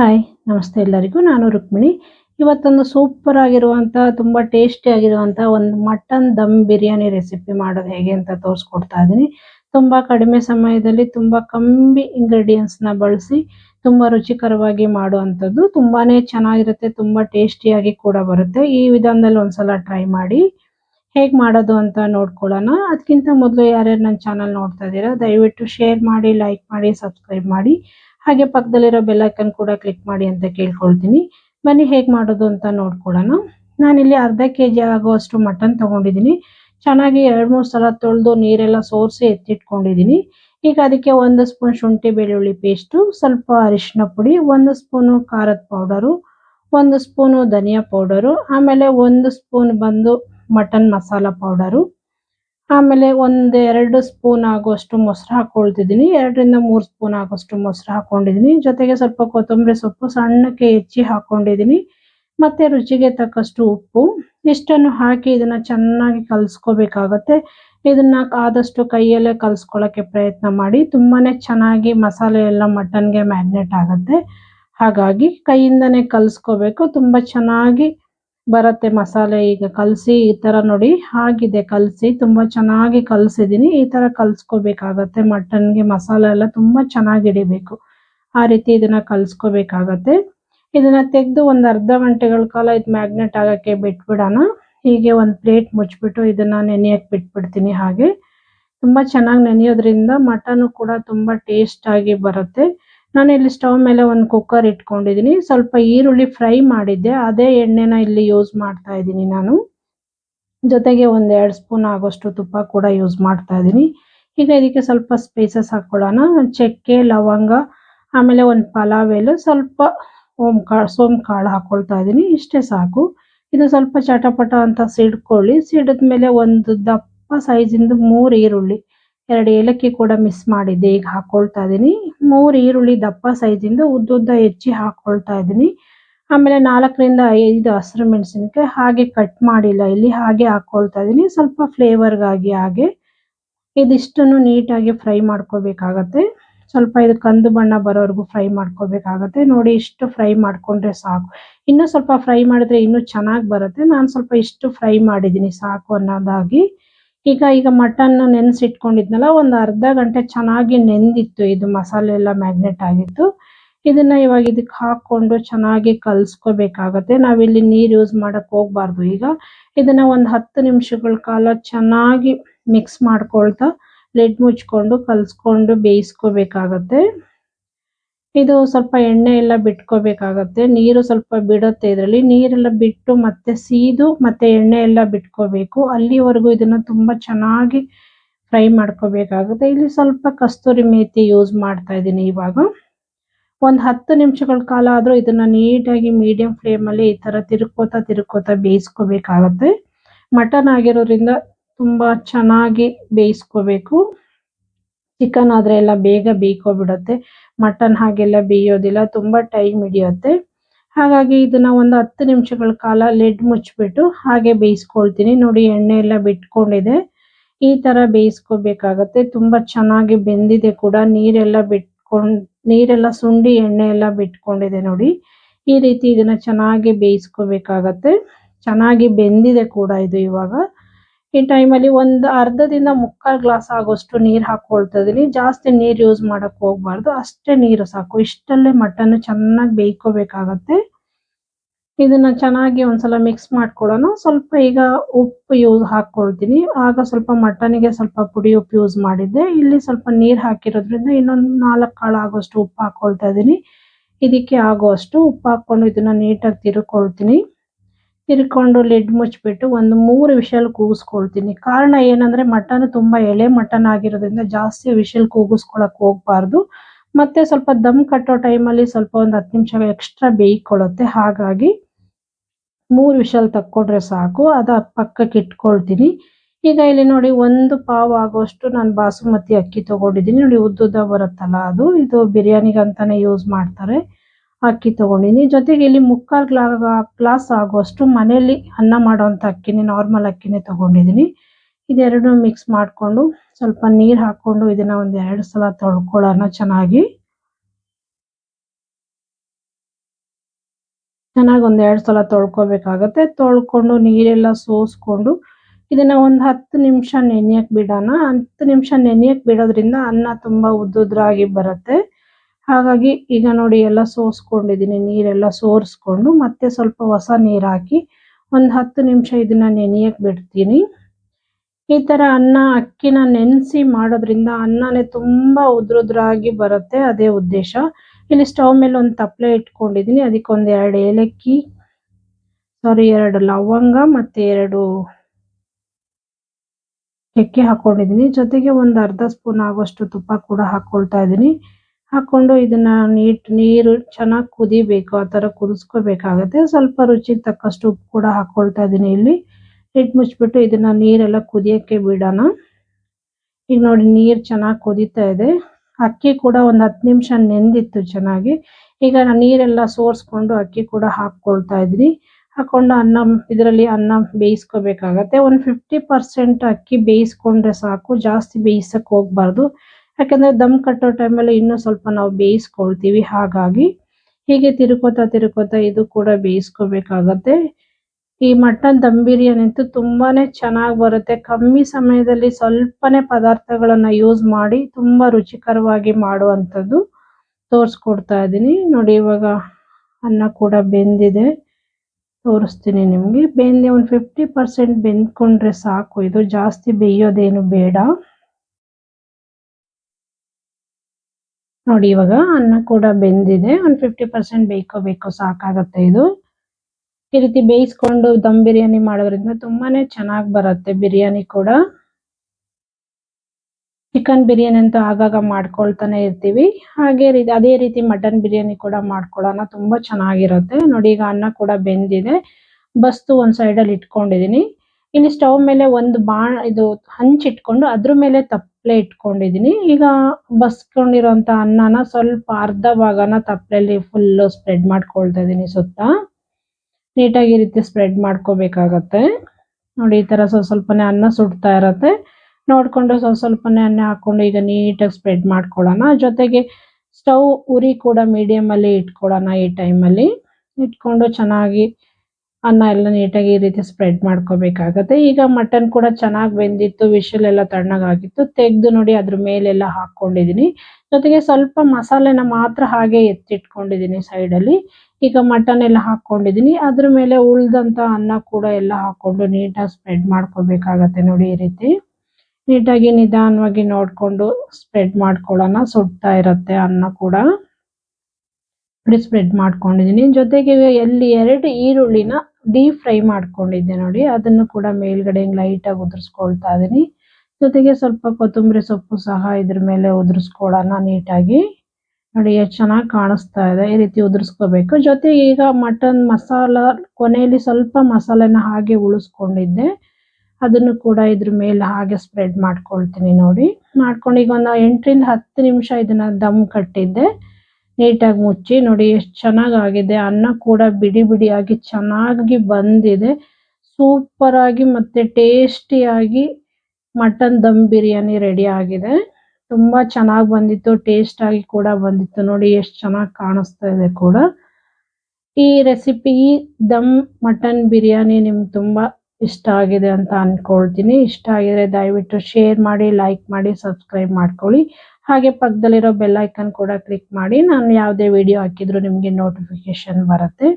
Hi, ನಮಸ್ತೆ ಎಲ್ಲರಿಗೂ. ನಾನು ರುಕ್ಮಿಣಿ. ಇವತ್ತೊಂದು ಸೂಪರ್ ಆಗಿರುವಂತಹ, ತುಂಬಾ ಟೇಸ್ಟಿ ಆಗಿರುವಂತಹ ಒಂದು ಮಟನ್ ದಮ್ ಬಿರಿಯಾನಿ ರೆಸಿಪಿ ಮಾಡೋದು ಹೇಗೆ ಅಂತ ತೋರಿಸ್ಕೊಡ್ತಾ ಇದ್ದೀನಿ. ತುಂಬಾ ಕಡಿಮೆ ಸಮಯದಲ್ಲಿ ತುಂಬಾ ಕಮ್ಮಿ ಇಂಗ್ರೀಡಿಯೆಂಟ್ಸ್ನ ಬಳಸಿ ತುಂಬಾ ರುಚಿಕರವಾಗಿ ಮಾಡುವಂತದ್ದು ತುಂಬಾನೇ ಚೆನ್ನಾಗಿರುತ್ತೆ, ತುಂಬಾ ಟೇಸ್ಟಿಯಾಗಿ ಕೂಡ ಬರುತ್ತೆ. ಈ ವಿಧಾನದಲ್ಲಿ ಒಂದ್ಸಲ ಟ್ರೈ ಮಾಡಿ ಹೇಗೆ ಮಾಡೋದು ಅಂತ ನೋಡ್ಕೊಳ್ಳೋಣ. ಅದಕ್ಕಿಂತ ಮೊದಲು ಯಾರ್ಯಾರು ನನ್ನ ಚಾನಲ್ ನೋಡ್ತಾ ಇದ್ದೀರಾ, ದಯವಿಟ್ಟು ಶೇರ್ ಮಾಡಿ ಲೈಕ್ ಮಾಡಿ ಸಬ್ಸ್ಕ್ರೈಬ್ ಮಾಡಿ. ಹಾಗೆ ಪಕ್ಕದಲ್ಲಿರೋ ಬೆಲ್ ಐಕಾನ್ ಕೂಡ ಕ್ಲಿಕ್ ಮಾಡಿ ಅಂತ ಕೇಳ್ಕೊಳ್ತೀನಿ. ಬನ್ನಿ ಹೇಗ್ ಮಾಡೋದು ಅಂತ ನೋಡ್ಕೊಳ್ಳೋಣ. ನಾನಿಲ್ಲಿ ಅರ್ಧ ಕೆ ಜಿ ಆಗುವಷ್ಟು ಮಟನ್ ತಗೊಂಡಿದ್ದೀನಿ. ಚೆನ್ನಾಗಿ ಎರಡು ಮೂರು ಸಲ ತೊಳೆದು ನೀರೆಲ್ಲ ಸೋರಿಸಿ ಎತ್ತಿಟ್ಕೊಂಡಿದ್ದೀನಿ. ಈಗ ಅದಕ್ಕೆ ಒಂದು ಸ್ಪೂನ್ ಶುಂಠಿ ಬೆಳ್ಳುಳ್ಳಿ ಪೇಸ್ಟು ಸ್ವಲ್ಪ ಅರಿಶಿನ ಪುಡಿ, ಒಂದು ಸ್ಪೂನು ಖಾರದ ಪೌಡರು ಒಂದು ಸ್ಪೂನು ಧನಿಯಾ ಪೌಡರು ಆಮೇಲೆ ಒಂದು ಸ್ಪೂನ್ ಬಂದು ಮಟನ್ ಮಸಾಲ ಪೌಡರು ಆಮೇಲೆ ಒಂದ್ ಎರಡು ಸ್ಪೂನ್ ಆಗುವಷ್ಟು ಮೊಸರು ಹಾಕೊಳ್ತಿದ್ದೀನಿ. ಎರಡರಿಂದ ಮೂರು ಸ್ಪೂನ್ ಆಗುವಷ್ಟು ಮೊಸರು ಹಾಕೊಂಡಿದ್ದೀನಿ. ಜೊತೆಗೆ ಸ್ವಲ್ಪ ಕೊತ್ತಂಬರಿ ಸೊಪ್ಪು ಸಣ್ಣಕ್ಕೆ ಹೆಚ್ಚಿ ಹಾಕೊಂಡಿದ್ದೀನಿ. ಮತ್ತೆ ರುಚಿಗೆ ತಕ್ಕಷ್ಟು ಉಪ್ಪು. ಇಷ್ಟನ್ನು ಹಾಕಿ ಇದನ್ನ ಚೆನ್ನಾಗಿ ಕಲ್ಸ್ಕೋಬೇಕಾಗತ್ತೆ. ಇದನ್ನ ಆದಷ್ಟು ಕೈಯಲ್ಲೇ ಕಲ್ಸ್ಕೊಳ್ಳೋಕೆ ಪ್ರಯತ್ನ ಮಾಡಿ. ತುಂಬಾನೇ ಚೆನ್ನಾಗಿ ಮಸಾಲೆ ಎಲ್ಲ ಮಟನ್ಗೆ ಮ್ಯಾಗ್ನೆಟ್ ಆಗುತ್ತೆ. ಹಾಗಾಗಿ ಕೈಯಿಂದನೇ ಕಲ್ಸ್ಕೋಬೇಕು. ತುಂಬಾ ಚೆನ್ನಾಗಿ ಬರುತ್ತೆ ಮಸಾಲೆ ಈಗ ಕಲಸಿ ಈ ತರ ನೋಡಿ. ಆಗಿದೆ ಕಲಸಿ, ತುಂಬಾ ಚೆನ್ನಾಗಿ ಕಲಸಿದೀನಿ. ಈ ತರ ಕಲ್ಸ್ಕೋಬೇಕಾಗತ್ತೆ. ಮಟನ್ಗೆ ಮಸಾಲೆ ಎಲ್ಲ ತುಂಬಾ ಚೆನ್ನಾಗಿ ಹಿಡಿಬೇಕು. ಆ ರೀತಿ ಇದನ್ನ ಕಲ್ಸ್ಕೋಬೇಕಾಗತ್ತೆ. ಇದನ್ನ ತೆಗೆದು ಒಂದು ಅರ್ಧ ಗಂಟೆಗಳ ಕಾಲ ಇದು ಮ್ಯಾಗ್ನೆಟ್ ಆಗಕ್ಕೆ ಬಿಟ್ಬಿಡೋಣ. ಹೀಗೆ ಒಂದು ಪ್ಲೇಟ್ ಮುಚ್ಚಿಬಿಟ್ಟು ಇದನ್ನ ನೆನೆಯೋಕ್ಕೆ ಬಿಟ್ಬಿಡ್ತೀನಿ ಹಾಗೆ. ತುಂಬಾ ಚೆನ್ನಾಗಿ ನೆನೆಯೋದ್ರಿಂದ ಮಟನ್ ಕೂಡ ತುಂಬಾ ಟೇಸ್ಟ್ ಆಗಿ ಬರುತ್ತೆ. ನಾನು ಇಲ್ಲಿ ಸ್ಟವ್ ಮೇಲೆ ಒಂದು ಕುಕ್ಕರ್ ಇಟ್ಕೊಂಡಿದ್ದೀನಿ ಸ್ವಲ್ಪ ಈರುಳ್ಳಿ ಫ್ರೈ ಮಾಡಿದ್ದೆ. ಅದೇ ಎಣ್ಣೆನ ಇಲ್ಲಿ ಯೂಸ್ ಮಾಡ್ತಾ ಇದ್ದೀನಿ ನಾನು. ಜೊತೆಗೆ ಒಂದ್ ಎರಡು ಸ್ಪೂನ್ ಆಗೋಷ್ಟು ತುಪ್ಪ ಕೂಡ ಯೂಸ್ ಮಾಡ್ತಾ ಇದ್ದೀನಿ ಈಗ ಇದಕ್ಕೆ ಸ್ವಲ್ಪ ಸ್ಪೈಸಸ್ ಹಾಕೊಳ್ಳೋಣ. ಚಕ್ಕೆ, ಲವಂಗ, ಆಮೇಲೆ ಒಂದು ಪಲಾವ್ ಎಲೆ ಸ್ವಲ್ಪ ಓಮ್ ಕಾಳು ಸೋಮ್ ಕಾಳು ಹಾಕ್ಕೊಳ್ತಾ ಇದ್ದೀನಿ ಇಷ್ಟೇ ಸಾಕು. ಇದು ಸ್ವಲ್ಪ ಚಟಪಟ ಅಂತ ಸಿಡ್ಕೊಳ್ಳಿ. ಸಿಡಿದ್ಮೇಲೆ ಒಂದು ದಪ್ಪ ಸೈಜಿಂದು ಮೂರು ಈರುಳ್ಳಿ. ಎರಡು ಏಲಕ್ಕಿ ಕೂಡ ಮಿಸ್ ಮಾಡಿದ್ದೆ, ಈಗ ಹಾಕೊಳ್ತಾ ಇದ್ದೀನಿ ಮೂರು ಈರುಳ್ಳಿ ದಪ್ಪ ಸೈಜಿಂದ ಉದ್ದುದ್ದ ಹೆಚ್ಚಿ ಹಾಕೊಳ್ತಾ ಇದ್ದೀನಿ ಆಮೇಲೆ ನಾಲ್ಕರಿಂದ ಐದು ಹಸಿರು ಮೆಣಸಿನಕಾಯಿ ಹಾಗೆ ಕಟ್ ಮಾಡಿಲ್ಲ, ಇಲ್ಲಿ ಹಾಗೆ ಹಾಕೊಳ್ತಾ ಇದ್ದೀನಿ ಸ್ವಲ್ಪ ಫ್ಲೇವರ್ಗಾಗಿ ಹಾಗೆ. ಇದಿಷ್ಟನ್ನು ನೀಟಾಗಿ ಫ್ರೈ ಮಾಡ್ಕೋಬೇಕಾಗತ್ತೆ. ಸ್ವಲ್ಪ ಇದು ಕಂದು ಬಣ್ಣ ಬರೋವರೆಗೂ ಫ್ರೈ ಮಾಡ್ಕೋಬೇಕಾಗತ್ತೆ. ನೋಡಿ ಇಷ್ಟು ಫ್ರೈ ಮಾಡ್ಕೊಂಡ್ರೆ ಸಾಕು. ಇನ್ನೂ ಸ್ವಲ್ಪ ಫ್ರೈ ಮಾಡಿದ್ರೆ ಇನ್ನೂ ಚೆನ್ನಾಗಿ ಬರುತ್ತೆ. ನಾನು ಸ್ವಲ್ಪ ಇಷ್ಟು ಫ್ರೈ ಮಾಡಿದ್ದೀನಿ ಸಾಕು ಅನ್ನೋದಾಗಿ. ಈಗ ಈಗ ಮಟನ್ ನೆನೆಸಿಟ್ಕೊಂಡಿದ್ನಲ್ಲ, ಒಂದು ಅರ್ಧ ಗಂಟೆ ಚೆನ್ನಾಗಿ ನೆಂದಿತ್ತು. ಇದು ಮಸಾಲೆ ಎಲ್ಲ ಮ್ಯಾಗ್ನೆಟ್ ಆಗಿತ್ತು. ಇದನ್ನ ಇವಾಗ ಇದಕ್ಕೆ ಹಾಕೊಂಡು ಚೆನ್ನಾಗಿ ಕಲಸ್ಕೋಬೇಕಾಗತ್ತೆ. ನಾವಿಲ್ಲಿ ನೀರ್ ಯೂಸ್ ಮಾಡಕ್ ಹೋಗ್ಬಾರ್ದು. ಈಗ ಇದನ್ನ ಒಂದು ಹತ್ತು ನಿಮಿಷಗಳ ಕಾಲ ಚೆನ್ನಾಗಿ ಮಿಕ್ಸ್ ಮಾಡ್ಕೊಳ್ತಾ ಲಿಡ್ ಮುಚ್ಕೊಂಡು ಕಲಸ್ಕೊಂಡು ಬೇಯಿಸ್ಕೋಬೇಕಾಗತ್ತೆ. ಇದು ಸ್ವಲ್ಪ ಎಣ್ಣೆ ಎಲ್ಲ ಬಿಟ್ಕೋಬೇಕಾಗುತ್ತೆ. ನೀರು ಸ್ವಲ್ಪ ಬಿಡುತ್ತೆ ಇದರಲ್ಲಿ. ನೀರೆಲ್ಲ ಬಿಟ್ಟು ಮತ್ತೆ ಸೀದು ಮತ್ತೆ ಎಣ್ಣೆ ಎಲ್ಲ ಬಿಟ್ಕೋಬೇಕು. ಅಲ್ಲಿವರೆಗೂ ಇದನ್ನ ತುಂಬಾ ಚೆನ್ನಾಗಿ ಫ್ರೈ ಮಾಡ್ಕೋಬೇಕಾಗುತ್ತೆ. ಇಲ್ಲಿ ಸ್ವಲ್ಪ ಕಸ್ತೂರಿ ಮೇಥಿ ಯೂಸ್ ಮಾಡ್ತಾ ಇದ್ದೀನಿ ಇವಾಗ. ಒಂದು ಹತ್ತು ನಿಮಿಷಗಳ ಕಾಲ ಆದ್ರೂ ಇದನ್ನ ನೀಟಾಗಿ ಮೀಡಿಯಂ ಫ್ಲೇಮಲ್ಲಿ ಈ ತರ ತಿರ್ಕೋತಾ ತಿರ್ಕೋತಾ ಬೇಯಿಸ್ಕೋಬೇಕಾಗತ್ತೆ. ಮಟನ್ ಆಗಿರೋದ್ರಿಂದ ತುಂಬಾ ಚೆನ್ನಾಗಿ ಬೇಯಿಸ್ಕೋಬೇಕು. ಚಿಕನ್ ಆದ್ರೆ ಎಲ್ಲ ಬೇಗ ಬೇಯ್ಕೊಬಿಡುತ್ತೆ. ಮಟನ್ ಹಾಗೆಲ್ಲ ಬೇಯೋದಿಲ್ಲ, ತುಂಬಾ ಟೈಮ್ ಹಿಡಿಯುತ್ತೆ. ಹಾಗಾಗಿ ಇದನ್ನ ಒಂದು ಹತ್ತು ನಿಮಿಷಗಳ ಕಾಲ ಲಿಡ್ ಮುಚ್ಚಿಬಿಟ್ಟು ಹಾಗೆ ಬೇಯಿಸ್ಕೊಳ್ತೀನಿ. ನೋಡಿ, ಎಣ್ಣೆ ಎಲ್ಲ ಬಿಟ್ಕೊಂಡಿದೆ. ಈ ತರ ಬೇಯಿಸ್ಕೋಬೇಕಾಗತ್ತೆ. ತುಂಬಾ ಚೆನ್ನಾಗಿ ಬೆಂದಿದೆ ಕೂಡ. ನೀರೆಲ್ಲ ಬಿಟ್ಕೊಂಡ್, ನೀರೆಲ್ಲ ಸುಂಡಿ ಎಣ್ಣೆ ಎಲ್ಲ ಬಿಟ್ಕೊಂಡಿದೆ ನೋಡಿ. ಈ ರೀತಿ ಇದನ್ನ ಚೆನ್ನಾಗಿ ಬೇಯಿಸ್ಕೋಬೇಕಾಗತ್ತೆ. ಚೆನ್ನಾಗಿ ಬೆಂದಿದೆ ಕೂಡ ಇದು ಇವಾಗ. ಈ ಟೈಮ್ ಅಲ್ಲಿ ಒಂದು ಅರ್ಧದಿಂದ ಮುಕ್ಕಾಲ್ ಗ್ಲಾಸ್ ಆಗೋಷ್ಟು ನೀರ್ ಹಾಕೊಳ್ತಾ ಇದೀನಿ ಜಾಸ್ತಿ ನೀರ್ ಯೂಸ್ ಮಾಡಕ್ ಹೋಗ್ಬಾರ್ದು. ಅಷ್ಟೇ ನೀರು ಸಾಕು. ಇಷ್ಟಲ್ಲೇ ಮಟನ್ ಚೆನ್ನಾಗಿ ಬೇಯ್ಕೋಬೇಕಾಗತ್ತೆ. ಇದನ್ನ ಚೆನ್ನಾಗಿ ಒಂದ್ಸಲ ಮಿಕ್ಸ್ ಮಾಡ್ಕೊಳ್ಳೋಣ ಸ್ವಲ್ಪ ಈಗ ಉಪ್ಪು ಯೂಸ್ ಹಾಕೊಳ್ತೀನಿ. ಆಗ ಸ್ವಲ್ಪ ಮಟನ್ಗೆ ಸ್ವಲ್ಪ ಪುಡಿ ಉಪ್ಪು ಯೂಸ್ ಮಾಡಿದ್ದೆ. ಇಲ್ಲಿ ಸ್ವಲ್ಪ ನೀರ್ ಹಾಕಿರೋದ್ರಿಂದ ಇನ್ನೊಂದು ನಾಲ್ಕು ಕಾಳು ಆಗೋಷ್ಟು ಉಪ್ಪು ಹಾಕೊಳ್ತಾ ಇದೀನಿ ಇದಕ್ಕೆ ಆಗುವಷ್ಟು ಉಪ್ಪು ಹಾಕೊಂಡು ಇದನ್ನ ನೀಟಾಗಿ ತಿರ್ಕೊಳ್ತೀನಿ. ತಿರ್ಕೊಂಡು ಲಿಡ್ ಮುಚ್ಬಿಟ್ಟು ಒಂದು ಮೂರು ವಿಷಲ್ ಕೂಗಿಸ್ಕೊಳ್ತೀನಿ. ಕಾರಣ ಏನಂದ್ರೆ ಮಟನ್ ತುಂಬಾ ಎಳೆ ಮಟನ್ ಆಗಿರೋದ್ರಿಂದ ಜಾಸ್ತಿ ವಿಷಲ್ ಕೂಗಿಸ್ಕೊಳಕ್ ಹೋಗ್ಬಾರ್ದು. ಮತ್ತೆ ಸ್ವಲ್ಪ ದಮ್ ಕಟ್ಟೋ ಟೈಮಲ್ಲಿ ಸ್ವಲ್ಪ ಒಂದು ಹತ್ತು ನಿಮಿಷ ಎಕ್ಸ್ಟ್ರಾ ಬೇಯ್ಕೊಳ್ಳುತ್ತೆ ಹಾಗಾಗಿ ಮೂರು ವಿಷಲ್ ತಕ್ಕೊಂಡ್ರೆ ಸಾಕು. ಅದ ಪಕ್ಕಕ್ಕೆ ಇಟ್ಕೊಳ್ತೀನಿ. ಈಗ ಇಲ್ಲಿ ನೋಡಿ ಒಂದು ಪಾವ್ ಆಗೋಷ್ಟು ನಾನು ಬಾಸುಮತಿ ಅಕ್ಕಿ ತಗೊಂಡಿದ್ದೀನಿ. ನೋಡಿ ಉದ್ದುದ್ದ ಬರುತ್ತಲ್ಲ ಅದು. ಇದು ಬಿರಿಯಾನಿಗಂತಾನೆ ಯೂಸ್ ಮಾಡ್ತಾರೆ. ಅಕ್ಕಿ ತಗೊಂಡಿನಿ. ಜೊತೆಗೆ ಇಲ್ಲಿ ಮುಕ್ಕಾಲ್ ಗ್ಲಾ, ಗ್ಲಾಸ್ ಆಗುವಷ್ಟು ಮನೆಯಲ್ಲಿ ಅನ್ನ ಮಾಡೋವಂಥ ಅಕ್ಕಿನೇ ನಾರ್ಮಲ್ ಅಕ್ಕಿನೇ ತಗೊಂಡಿದ್ದೀನಿ ಇದೆರಡು ಮಿಕ್ಸ್ ಮಾಡಿಕೊಂಡು ಸ್ವಲ್ಪ ನೀರು ಹಾಕೊಂಡು ಇದನ್ನ ಒಂದು ಎರಡು ಸಲ ತೊಳ್ಕೊಳ್ಳೋಣ ಚೆನ್ನಾಗಿ. ಚೆನ್ನಾಗಿ ಒಂದು ಎರಡು ಸಲ ತೊಳ್ಕೊಬೇಕಾಗತ್ತೆ. ತೊಳ್ಕೊಂಡು ನೀರೆಲ್ಲ ಸೋಸ್ಕೊಂಡು ಇದನ್ನ ಒಂದು ಹತ್ತು ನಿಮಿಷ ನೆನೆಯಕ್ಕೆ ಬಿಡೋಣ. ಹತ್ತು ನಿಮಿಷ ನೆನೆಯಕ್ಕೆ ಬಿಡೋದ್ರಿಂದ ಅನ್ನ ತುಂಬಾ ಉದ್ದುದ್ರಾಗಿ ಬರುತ್ತೆ. ಹಾಗಾಗಿ ಈಗ ನೋಡಿ ಎಲ್ಲ ಸೋಸ್ಕೊಂಡಿದ್ದೀನಿ, ನೀರೆಲ್ಲ ಸೋರ್ಸ್ಕೊಂಡು ಮತ್ತೆ ಸ್ವಲ್ಪ ಹೊಸ ನೀರ್ ಹಾಕಿ ಒಂದ್ ಹತ್ತು ನಿಮಿಷ ಇದನ್ನ ನೆನೆಯಕ್ ಬಿಡ್ತೀನಿ. ಈ ತರ ಅನ್ನ, ಅಕ್ಕಿನ ನೆನೆಸಿ ಮಾಡೋದ್ರಿಂದ ಅನ್ನನೇ ತುಂಬಾ ಉದ್ರುದ್ರಾಗಿ ಬರುತ್ತೆ, ಅದೇ ಉದ್ದೇಶ. ಇಲ್ಲಿ ಸ್ಟವ್ ಮೇಲೆ ಒಂದು ತಪ್ಪಲೆ ಇಟ್ಕೊಂಡಿದೀನಿ ಅದಕ್ಕೆ ಒಂದ್ ಎರಡು ಏಲಕ್ಕಿ ಸಾರಿ ಎರಡು ಲವಂಗ ಮತ್ತೆ ಎರಡು ಚಕ್ಕೆ ಹಾಕೊಂಡಿದೀನಿ ಜೊತೆಗೆ ಒಂದು ಅರ್ಧ ಸ್ಪೂನ್ ಆಗೋಷ್ಟು ತುಪ್ಪ ಕೂಡ ಹಾಕೊಳ್ತಾ ಇದೀನಿ ಹಾಕೊಂಡು ಇದನ್ನ ನೀಟ್, ನೀರು ಚೆನ್ನಾಗಿ ಕುದಿಬೇಕು, ಆ ಕುದಿಸ್ಕೊಬೇಕಾಗುತ್ತೆ. ಸ್ವಲ್ಪ ರುಚಿಗೆ ತಕ್ಕಷ್ಟು ಉಪ್ಪು ಕೂಡ ಹಾಕೊಳ್ತಾ ಇದೀನಿ ಇಲ್ಲಿ. ಹಿಟ್ ಮುಚ್ಬಿಟ್ಟು ಇದನ್ನ ನೀರೆಲ್ಲ ಕುದಿಯಕ್ಕೆ ಬಿಡೋಣ. ಈಗ ನೋಡಿ, ನೀರ್ ಚೆನ್ನಾಗಿ ಕುದೀತಾ ಇದೆ. ಅಕ್ಕಿ ಕೂಡ ಒಂದ್ ಹತ್ತು ನಿಮಿಷ ನೆಂದಿತ್ತು ಚೆನ್ನಾಗಿ. ಈಗ ನೀರೆಲ್ಲ ಸೋರ್ಸ್ಕೊಂಡು ಅಕ್ಕಿ ಕೂಡ ಹಾಕೊಳ್ತಾ ಇದ್ರಿ ಹಾಕೊಂಡು ಅನ್ನ, ಇದರಲ್ಲಿ ಅನ್ನ ಬೇಯಿಸ್ಕೋಬೇಕಾಗತ್ತೆ. ಒಂದ್ ಫಿಫ್ಟಿ ಪರ್ಸೆಂಟ್ ಅಕ್ಕಿ ಬೇಯಿಸ್ಕೊಂಡ್ರೆ ಸಾಕು. ಜಾಸ್ತಿ ಬೇಯಿಸಕ್ ಹೋಗ್ಬಾರ್ದು. ಯಾಕಂದ್ರೆ ದಮ್ ಕಟ್ಟೋ ಟೈಮಲ್ಲಿ ಇನ್ನೂ ಸ್ವಲ್ಪ ನಾವು ಬೇಯಿಸ್ಕೊಳ್ತೀವಿ. ಹಾಗಾಗಿ ಹೀಗೆ ತಿರುಕೋತಾ ತಿರುಕೋತಾ ಇದು ಕೂಡ ಬೇಯಿಸ್ಕೋಬೇಕಾಗತ್ತೆ. ಈ ಮಟನ್ ದಮ್ ಬಿರಿಯಾನಿ ಅಂತೂ ತುಂಬಾನೇ ಚೆನ್ನಾಗಿ ಬರುತ್ತೆ. ಕಮ್ಮಿ ಸಮಯದಲ್ಲಿ ಸ್ವಲ್ಪನೇ ಪದಾರ್ಥಗಳನ್ನ ಯೂಸ್ ಮಾಡಿ ತುಂಬಾ ರುಚಿಕರವಾಗಿ ಮಾಡುವಂಥದ್ದು ತೋರಿಸ್ಕೊಡ್ತಾ ಇದ್ದೀನಿ ನೋಡಿ, ಇವಾಗ ಅನ್ನ ಕೂಡ ಬೆಂದಿದೆ. ತೋರಿಸ್ತೀನಿ ನಿಮಗೆ. ಬೆಂದಿ ಒಂದು ಫಿಫ್ಟಿ ಪರ್ಸೆಂಟ್ ಬೆಂದ್ಕೊಂಡ್ರೆ ಸಾಕು. ಇದು ಜಾಸ್ತಿ ಬೇಯೋದೇನು ಬೇಡ. ನೋಡಿ, ಇವಾಗ ಅನ್ನ ಕೂಡ ಬೆಂದಿದೆ. ಒಂದು ಫಿಫ್ಟಿ ಪರ್ಸೆಂಟ್ ಬೇಕೋ ಸಾಕಾಗತ್ತೆ ಇದು. ಈ ರೀತಿ ಬೇಯಿಸ್ಕೊಂಡು ದಮ್ ಬಿರಿಯಾನಿ ಮಾಡೋದ್ರಿಂದ ತುಂಬಾನೇ ಚೆನ್ನಾಗಿ ಬರುತ್ತೆ ಬಿರಿಯಾನಿ ಕೂಡ. ಚಿಕನ್ ಬಿರಿಯಾನಿ ಅಂತೂ ಆಗಾಗ ಮಾಡ್ಕೊಳ್ತಾನೆ ಇರ್ತೀವಿ. ಹಾಗೆ ಅದೇ ರೀತಿ ಮಟನ್ ಬಿರಿಯಾನಿ ಕೂಡ ಮಾಡ್ಕೊಳ್ಳೋಣ. ತುಂಬಾ ಚೆನ್ನಾಗಿರುತ್ತೆ. ನೋಡಿ, ಈಗ ಅನ್ನ ಕೂಡ ಬೆಂದಿದೆ. ಬಸ್ತು ಒಂದ್ ಸೈಡ್ ಅಲ್ಲಿ ಇಟ್ಕೊಂಡಿದೀನಿ. ಇಲ್ಲಿ ಸ್ಟವ್ ಮೇಲೆ ಒಂದು ಬಾಣ, ಇದು ಹಂಚಿಟ್ಕೊಂಡು ಅದ್ರ ಮೇಲೆ ತಪ್ಪಲೆ ಇಟ್ಕೊಂಡಿದೀನಿ ಈಗ ಬಸ್ಕೊಂಡಿರೋಂತ ಅನ್ನನ ಸ್ವಲ್ಪ ಅರ್ಧ ಭಾಗನ ತಪ್ಪಲೆಯಲ್ಲಿ ಫುಲ್ ಸ್ಪ್ರೆಡ್ ಮಾಡ್ಕೊಳ್ತಾ ಇದೀನಿ ಸುತ್ತ. ನೀಟಾಗಿ ಈ ರೀತಿ ಸ್ಪ್ರೆಡ್ ಮಾಡ್ಕೋಬೇಕಾಗತ್ತೆ. ನೋಡಿ, ಈ ತರ ಸ್ವಲ್ಪ ಸ್ವಲ್ಪನೇ ಅನ್ನ ಸುಡ್ತಾ ಇರತ್ತೆ. ನೋಡ್ಕೊಂಡು ಸ್ವಲ್ಪ ಸ್ವಲ್ಪನೇ ಅನ್ನ ಹಾಕೊಂಡು ಈಗ ನೀಟಾಗಿ ಸ್ಪ್ರೆಡ್ ಮಾಡ್ಕೊಳ್ಳೋಣ. ಜೊತೆಗೆ ಸ್ಟವ್ ಉರಿ ಕೂಡ ಮೀಡಿಯಂ ಅಲ್ಲಿ ಇಟ್ಕೊಳ್ಳೋಣ ಈ ಟೈಮಲ್ಲಿ ಇಟ್ಕೊಂಡು ಚೆನ್ನಾಗಿ ಅನ್ನ ಎಲ್ಲ ನೀಟಾಗಿ ಈ ರೀತಿ ಸ್ಪ್ರೆಡ್ ಮಾಡ್ಕೋಬೇಕಾಗತ್ತೆ. ಈಗ ಮಟನ್ ಕೂಡ ಚೆನ್ನಾಗಿ ಬೆಂದಿತ್ತು ವಿಶಲ್ ಎಲ್ಲ ತಣ್ಣಗಾಗಿತ್ತು. ತೆಗೆದು ನೋಡಿ ಅದ್ರ ಮೇಲೆಲ್ಲ ಹಾಕೊಂಡಿದೀನಿ ಜೊತೆಗೆ ಸ್ವಲ್ಪ ಮಸಾಲೆನ ಮಾತ್ರ ಹಾಗೆ ಎತ್ತಿಟ್ಕೊಂಡಿದ್ದೀನಿ ಸೈಡ್ ಅಲ್ಲಿ. ಈಗ ಮಟನ್ ಎಲ್ಲ ಹಾಕೊಂಡಿದೀನಿ ಅದ್ರ ಮೇಲೆ ಉಳ್ದಂತ ಅನ್ನ ಕೂಡ ಎಲ್ಲ ಹಾಕೊಂಡು ನೀಟಾಗಿ ಸ್ಪ್ರೆಡ್ ಮಾಡ್ಕೋಬೇಕಾಗತ್ತೆ ನೋಡಿ ಈ ರೀತಿ. ನೀಟಾಗಿ ನಿಧಾನವಾಗಿ ನೋಡ್ಕೊಂಡು ಸ್ಪ್ರೆಡ್ ಮಾಡ್ಕೊಳ್ಳೋಣ. ಸುಡ್ತಾ ಇರತ್ತೆ ಅನ್ನ ಕೂಡ. ಸ್ಪ್ರೆಡ್ ಮಾಡ್ಕೊಂಡಿದೀನಿ. ಜೊತೆಗೆ ಎಲ್ಲಿ ಎರಡು ಈರುಳ್ಳಿನ ಡೀಪ್ ಫ್ರೈ ಮಾಡ್ಕೊಂಡಿದ್ದೆ ನೋಡಿ. ಅದನ್ನು ಕೂಡ ಮೇಲ್ಗಡೆ ಲೈಟ್ ಆಗಿ ಉದುರಿಸ್ಕೊಳ್ತಾ ಇದೀನಿ ಜೊತೆಗೆ ಸ್ವಲ್ಪ ಕೊತ್ತಂಬರಿ ಸೊಪ್ಪು ಸಹ ಇದ್ರ ಮೇಲೆ ಉದುರಿಸ್ಕೊಳ್ಳೋಣ ನೀಟಾಗಿ. ನೋಡಿ, ಎಷ್ಟು ಚೆನ್ನಾಗಿ ಕಾಣಿಸ್ತಾ ಇದೆ. ಈ ರೀತಿ ಉದುರಿಸ್ಕೋಬೇಕು. ಜೊತೆಗೆ ಈಗ ಮಟನ್ ಮಸಾಲ, ಕೊನೆಯಲ್ಲಿ ಸ್ವಲ್ಪ ಮಸಾಲೆನ ಹಾಗೆ ಉಳಿಸ್ಕೊಂಡಿದ್ದೆ. ಅದನ್ನು ಕೂಡ ಇದ್ರ ಮೇಲೆ ಹಾಗೆ ಸ್ಪ್ರೆಡ್ ಮಾಡ್ಕೊಳ್ತೀನಿ ನೋಡಿ. ಮಾಡ್ಕೊಂಡು ಈಗ ಒಂದು ಎಂಟರಿಂದ ಹತ್ತು ನಿಮಿಷ ಇದನ್ನ ದಮ್ ಕಟ್ಟಿದ್ದೆ. ನೀಟಾಗಿ ಮುಚ್ಚಿ ನೋಡಿ, ಎಷ್ಟು ಚೆನ್ನಾಗಿ ಆಗಿದೆ ಅನ್ನ ಕೂಡ ಬಿಡಿ ಬಿಡಿಯಾಗಿ ಚೆನ್ನಾಗಿ ಬಂದಿದೆ. ಸೂಪರ್ ಆಗಿ ಮತ್ತೆ ಟೇಸ್ಟಿಯಾಗಿ ಮಟನ್ ದಮ್ ಬಿರಿಯಾನಿ ರೆಡಿ ಆಗಿದೆ. ತುಂಬಾ ಚೆನ್ನಾಗಿ ಬಂದಿತ್ತು ಟೇಸ್ಟ್ ಆಗಿ ಕೂಡ ಬಂದಿತ್ತು. ನೋಡಿ, ಎಷ್ಟು ಚೆನ್ನಾಗಿ ಕಾಣಿಸ್ತಾ ಇದೆ ಕೂಡ. ಈ ರೆಸಿಪಿ ದಮ್ ಮಟನ್ ಬಿರಿಯಾನಿ ನಿಮ್ಗೆ ತುಂಬಾ ಇಷ್ಟ ಆಗಿದೆ ಅಂತ ಅನ್ಕೊಳ್ತೀನಿ. ಇಷ್ಟ ಆಗಿದ್ರೆ ದಯವಿಟ್ಟು ಶೇರ್ ಮಾಡಿ ಲೈಕ್ ಮಾಡಿ ಸಬ್ಸ್ಕ್ರೈಬ್ ಮಾಡ್ಕೊಳ್ಳಿ. ಹಾಗೆ ಪಕ್ಕದಲ್ಲಿರೋ ಬೆಲ್ ಐಕಾನ್ ಕೂಡ ಕ್ಲಿಕ್ ಮಾಡಿ ನಾನು ಯಾವುದೇ ವಿಡಿಯೋ ಹಾಕಿದ್ರು ನಿಮಗೆ ನೋಟಿಫಿಕೇಶನ್ ಬರುತ್ತೆ.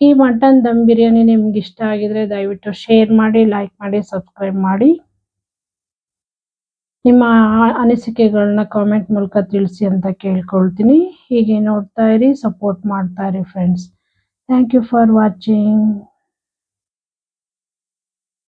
ಈ ಮಟನ್ ದಮ್ ಬಿರಿಯಾನಿ ನಿಮ್ಗೆ ಇಷ್ಟ ಆಗಿದ್ರೆ ದಯವಿಟ್ಟು ಶೇರ್ ಮಾಡಿ ಲೈಕ್ ಮಾಡಿ ಸಬ್ಸ್ಕ್ರೈಬ್ ಮಾಡಿ. ನಿಮ್ಮ ಅನಿಸಿಕೆಗಳನ್ನ ಕಾಮೆಂಟ್ ಮೂಲಕ ತಿಳಿಸಿ ಅಂತ ಕೇಳ್ಕೊಳ್ತೀನಿ. ಹೀಗೆ ನೋಡ್ತಾ ಇರಿ ಸಪೋರ್ಟ್ ಮಾಡ್ತಾ ಇರಿ friends thank you for watching